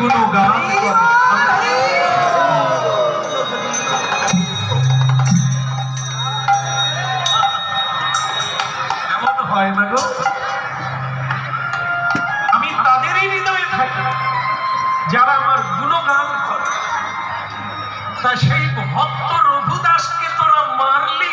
গুণগান হয় না গো আমি তাদেরই হৃদয়ে থাকি, যারা আমার গুণগান করে। তা সেই ভক্ত রঘুদাসকে তোরা মারলি?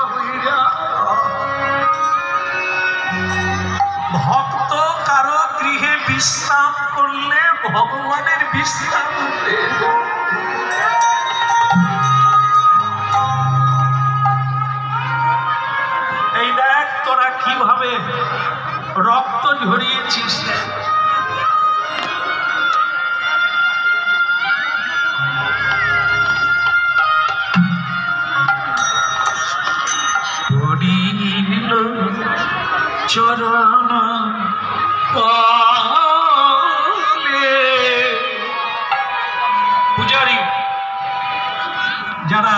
বিশ্রাম করলে ভগবানের বিশ্রাম। এই দেখ তোরা কীভাবে রক্ত ঝরিয়েছিস। চরণ তলে। পূজারী যারা